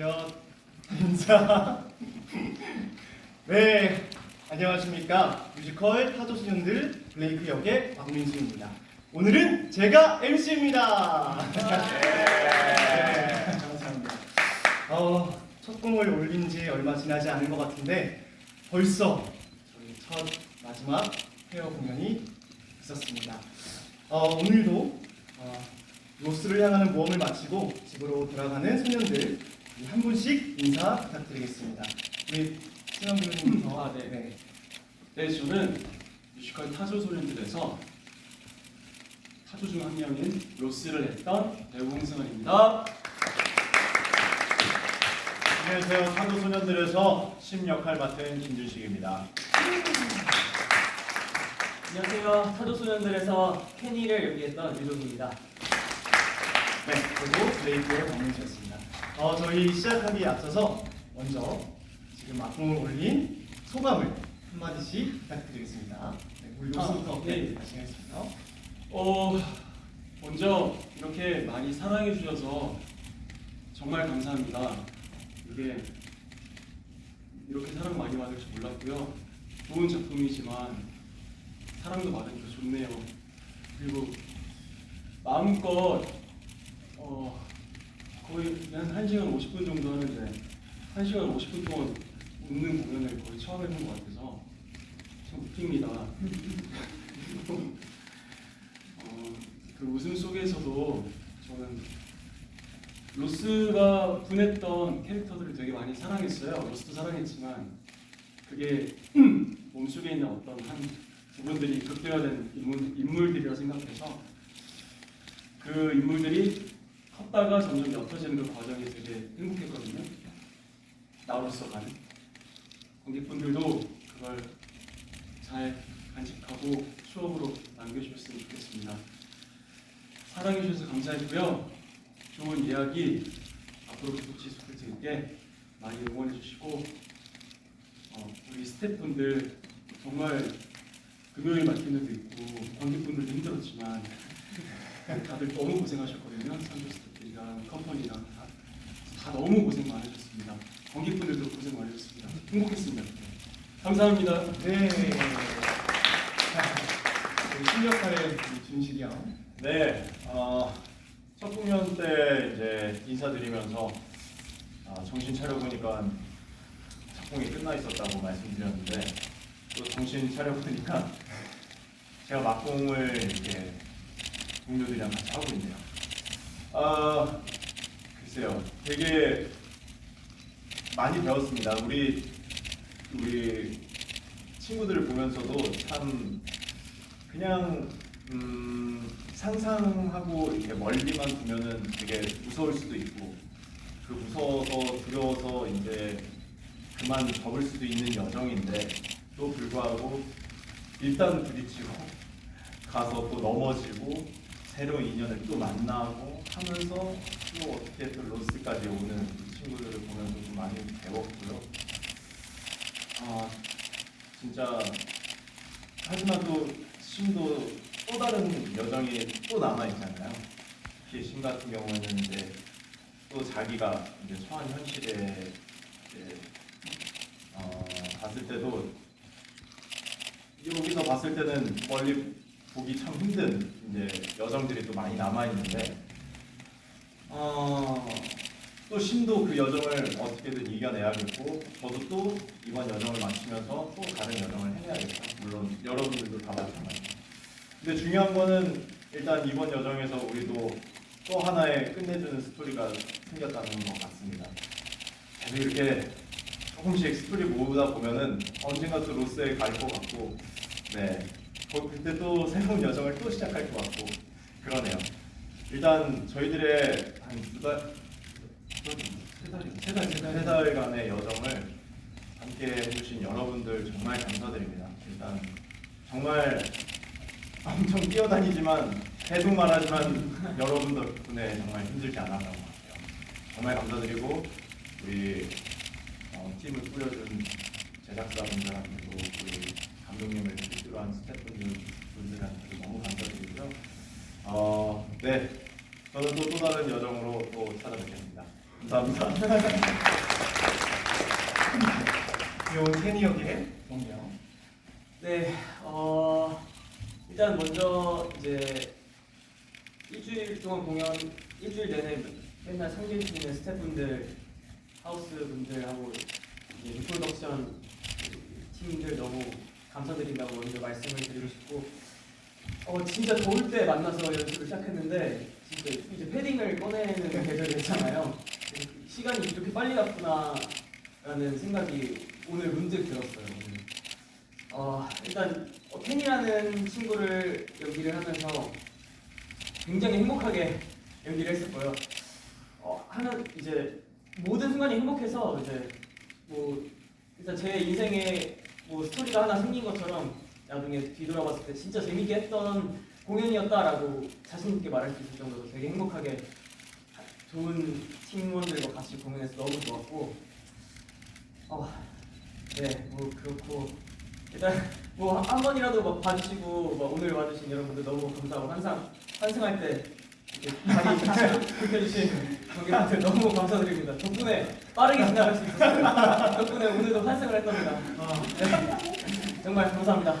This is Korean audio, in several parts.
여 인사. 네, 안녕하십니까. 뮤지컬 타조소년들 블레이크 역의 박민수입니다. 오늘은 제가 MC입니다. 네, 감사합니다. 어, 첫 꿈을 올린 지 얼마 지나지 않은 것 같은데 벌써 저희 첫 마지막 페어 공연이 있었습니다. 어, 오늘도 어, 로스를 향하는 모험을 마치고 집으로 돌아가는 소년들 한 분씩 인사 부탁드리겠습니다. 우리 신원 부모님부터 아, 네. 네, 저는 뮤지컬 타조 소년들에서 타조 중 한 명인 로스를 했던 배우 홍승환입니다. 안녕하세요. 타조 소년들에서 심 역할 맡은 김준식입니다. 안녕하세요. 타조 소년들에서 케니를 연기했던 유종입니다. 네, 그리고 블레이크의 박민수였습니다. 어, 저희 시작하기에 앞서서 먼저 지금 악몽을 올린 소감을 한마디씩 부탁드리겠습니다. 네, 우리 아, 로스부터 네. 네. 다시 하겠습니다. 어, 먼저 이렇게 많이 사랑해 주셔서 정말 감사합니다. 이게 이렇게 사랑 많이 받을 줄 몰랐고요. 좋은 작품이지만 사랑도 받으니까 좋네요. 그리고 마음껏 어, 거의 한 1시간 50분 정도 하는데 1시간 50분 동안 웃는 공연을 거의 처음 해본 것 같아서 참 웃깁니다. 어, 그 웃음 속에서도 저는 로스가 분했던 캐릭터들을 되게 많이 사랑했어요. 로스도 사랑했지만 그게 몸속에 있는 어떤 한 부분들이 극대화된 인물, 인물들이라 생각해서 그 인물들이 컸다가 점점 옅어지는 그 과정이 되게 행복했거든요. 나로서 간 관객분들도 그걸 잘 간직하고 추억으로 남겨주셨으면 좋겠습니다. 사랑해주셔서 감사했고요. 좋은 이야기 앞으로 계속 지속될 수 있게 많이 응원해주시고 어, 우리 스태프분들 정말 금요일 맡은 데도 있고 관객분들도 힘들었지만 다들 너무 고생하셨거든요. 상조 스태프 컴퍼니랑 다, 다 너무 고생 많으셨습니다. 관객분들도 고생 많으셨습니다. 행복했습니다. 감사합니다. 네. 우리 준식이 형. 네, 어, 첫 공연 때 이제 인사드리면서 아, 정신 차려보니까 작품이 끝나 있었다고 말씀드렸는데 또 정신 차려보니까 제가 막공을 이렇게 동료들이랑 같이 하고 있네요. 아, 글쎄요, 되게 많이 배웠습니다. 우리 우리 친구들을 보면서도 참 그냥 음, 상상하고 이렇게 멀리만 두면은 되게 무서울 수도 있고 그 무서워서 두려워서 이제 그만 접을 수도 있는 여정인데 또 불구하고 일단 부딪히고 가서 또 넘어지고 새로운 인연을 또 만나고 하면서 또 어떻게 또 로스까지 오는 그 친구들을 보면서 좀 많이 배웠고요. 아 진짜 하지만 또 심도 또 다른 여정이 또 남아 있잖아요. 특히 심 같은 경우에는 이제 또 자기가 이제 처한 현실에 이제 어, 봤을 때도 여기서 봤을 때는 멀리 보기 참 힘든 이제 여정들이 또 많이 남아 있는데 어, 또 심도 그 여정을 어떻게든 이겨내야겠고 저도 또 이번 여정을 마치면서 또 다른 여정을 해야겠죠. 물론 여러분들도 다 마찬가지. 근데 중요한 거는 일단 이번 여정에서 우리도 또 하나의 끝내주는 스토리가 생겼다는 것 같습니다. 계속 이렇게 조금씩 스토리 모으다 보면은 언젠가 또 로스에 갈 것 같고, 네, 거- 그때 또 새로운 여정을 또 시작할 것 같고 그러네요. 일단 저희들의 한 두 달, 세 달이 세 달, 세 달간의 여정을 함께 해주신 여러분들 정말 감사드립니다. 일단 정말 엄청 뛰어다니지만 계속 말하지만 여러분 덕분에 정말 힘들지 않았던 것 같아요. 정말 감사드리고 우리 어, 팀을 꾸려준 제작사분들한테도 우리 감독님을 필두로 한 스태프분들 분들한테도 너무 감사드리고요. 어, 네, 저는 또 또 다른 여정으로 또 찾아뵙겠습니다. 감사합니다. 귀여운 케니 역의 동명. 네, 어, 일단 먼저 이제 일주일 동안 공연, 일주일 내내 맨날 성질치는 스태프분들, 하우스 분들하고 이제 프로덕션 팀들 너무 감사드린다고 먼저 말씀을 드리고 싶고, 어, 진짜 더울 때 만나서 연습을 시작했는데, 진짜 이제 패딩을 꺼내는 계절이 됐잖아요. 시간이 이렇게 빨리 갔구나라는 생각이 오늘 문득 들었어요. 어, 일단 어, 켄이라는 친구를 연기를 하면서 굉장히 행복하게 연기를 했었고요. 어, 하는 이제 모든 순간이 행복해서 이제 뭐 일단 제 인생에 뭐 스토리가 하나 생긴 것처럼 나중에 뒤돌아봤을 때 진짜 재밌게 했던 공연이었다라고 자신 있게 말할 수 있을 정도로 되게 행복하게 좋은 팀원들과 같이 공연해서 너무 좋았고 어, 네, 뭐 그렇고. 일단 뭐 한 번이라도 막 봐주시고 막 오늘 와주신 여러분들 너무 감사하고 항상 환승할 때 같이 지켜주신 관객분들 너무 감사드립니다. 덕분에 빠르게 지나갈 수 있었어요. 덕분에 오늘도 환승을 했답니다. 네, 정말 감사합니다.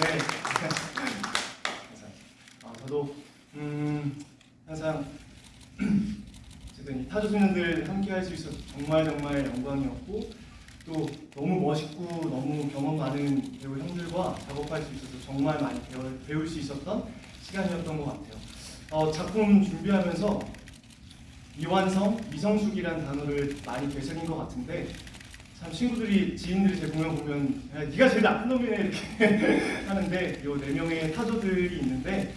네. 아, 저도 음, 항상 어쨌든 이 타조 소년들 함께 할 수 있어서 정말 정말 영광이었고 또 너무 멋있고 너무 경험 많은 배우 형들과 작업할 수 있어서 정말 많이 배울, 배울 수 있었던 시간이었던 것 같아요. 어, 작품 준비하면서 미완성, 미성숙이라는 단어를 많이 되새긴 것 같은데 참 친구들이 지인들이 제 공연 보면 야, 네가 제일 나쁜 놈이네 이렇게 하는데 요 네 명의 타조들이 있는데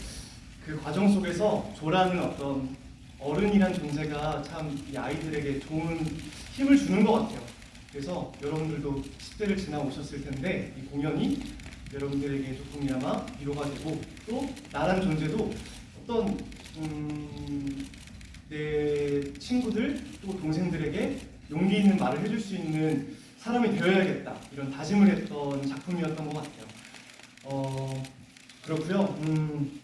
그 과정 속에서 조라는 어떤 어른이란 존재가 참 이 아이들에게 좋은 힘을 주는 것 같아요. 그래서 여러분들도 10대를 지나오셨을 텐데 이 공연이 여러분들에게 조금이나마 위로가 되고 또 나란 존재도 어떤 음, 내 친구들 또 동생들에게 용기 있는 말을 해줄 수 있는 사람이 되어야겠다 이런 다짐을 했던 작품이었던 것 같아요. 어 그렇고요. 음,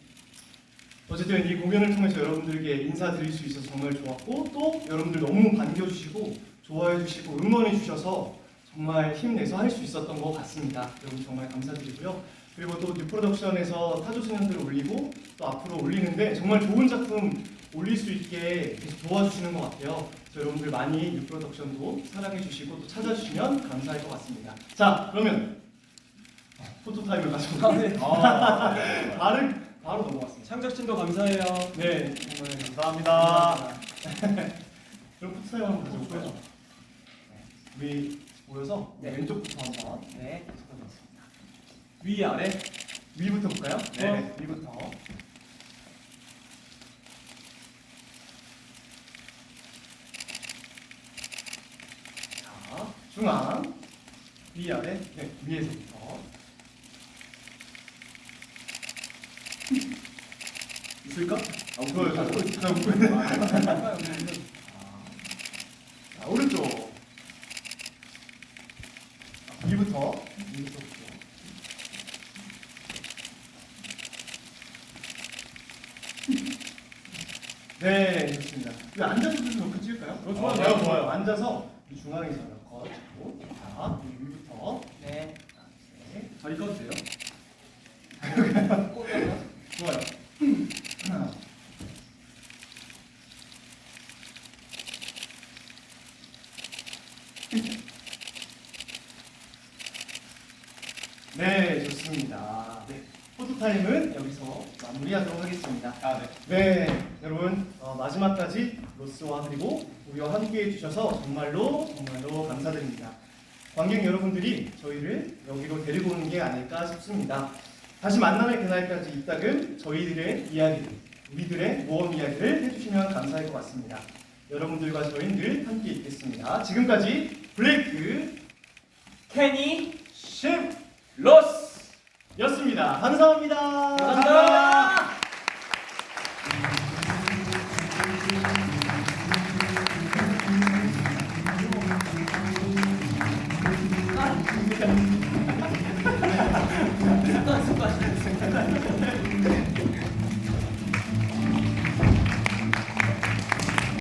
어쨌든 이 공연을 통해서 여러분들에게 인사드릴 수 있어서 정말 좋았고 또 여러분들 너무 반겨주시고 좋아해 주시고 응원해 주셔서 정말 힘내서 할 수 있었던 것 같습니다. 여러분 정말 감사드리고요. 그리고 또 뉴프로덕션에서 타조 소년들 올리고 또 앞으로 올리는데 정말 좋은 작품 올릴 수 있게 계속 도와주시는 것 같아요. 여러분들 많이 뉴프로덕션도 사랑해 주시고 또 찾아주시면 감사할 것 같습니다. 자 그러면 포토타임을 가져볼까요? 아, 네. 아, 네. 바로 바로 넘어갔습니다. 창작진도 감사해요. 네 정말 감사합니다. 그럼 포토타임 한번 가져볼까요? 우리 모여서 네. 왼쪽부터 한번 네. 위 아래 위부터 볼까요? 네. 위부터. 자, 중앙. 위 아래. 네, 위에서부터. 있을까? 아, 웃어요. 자, 웃고 있- 자, 웃고. 자, 오른쪽. 위부터. 위부터. 네, 좋습니다. 왜 앉아서 좀 놓고 찍을까요? 어, 좋아요, 좋아요, 좋아요. 앉아서 이 중앙에서 넣고 잡고. 자, 이 위부터. 네. 네. 자리 꺼도 돼요? 좋아요. 하나. 네, 좋습니다. 네, 포토타임은 여기서 마무리하도록 하겠습니다. 아, 네. 네, 여러분 어, 마지막까지 로스와 그리고 우리와 함께해 주셔서 정말로 정말로 감사드립니다. 관객 여러분들이 저희를 여기로 데리고 오는 게 아닐까 싶습니다. 다시 만남의 그날까지 이따금 저희들의 이야기를, 우리들의 모험 이야기를 해주시면 감사할 것 같습니다. 여러분들과 저희는 늘 함께 있겠습니다. 지금까지 블레이크 케니 셰프 로스. 였습니다. 감사합니다. 감사합니다.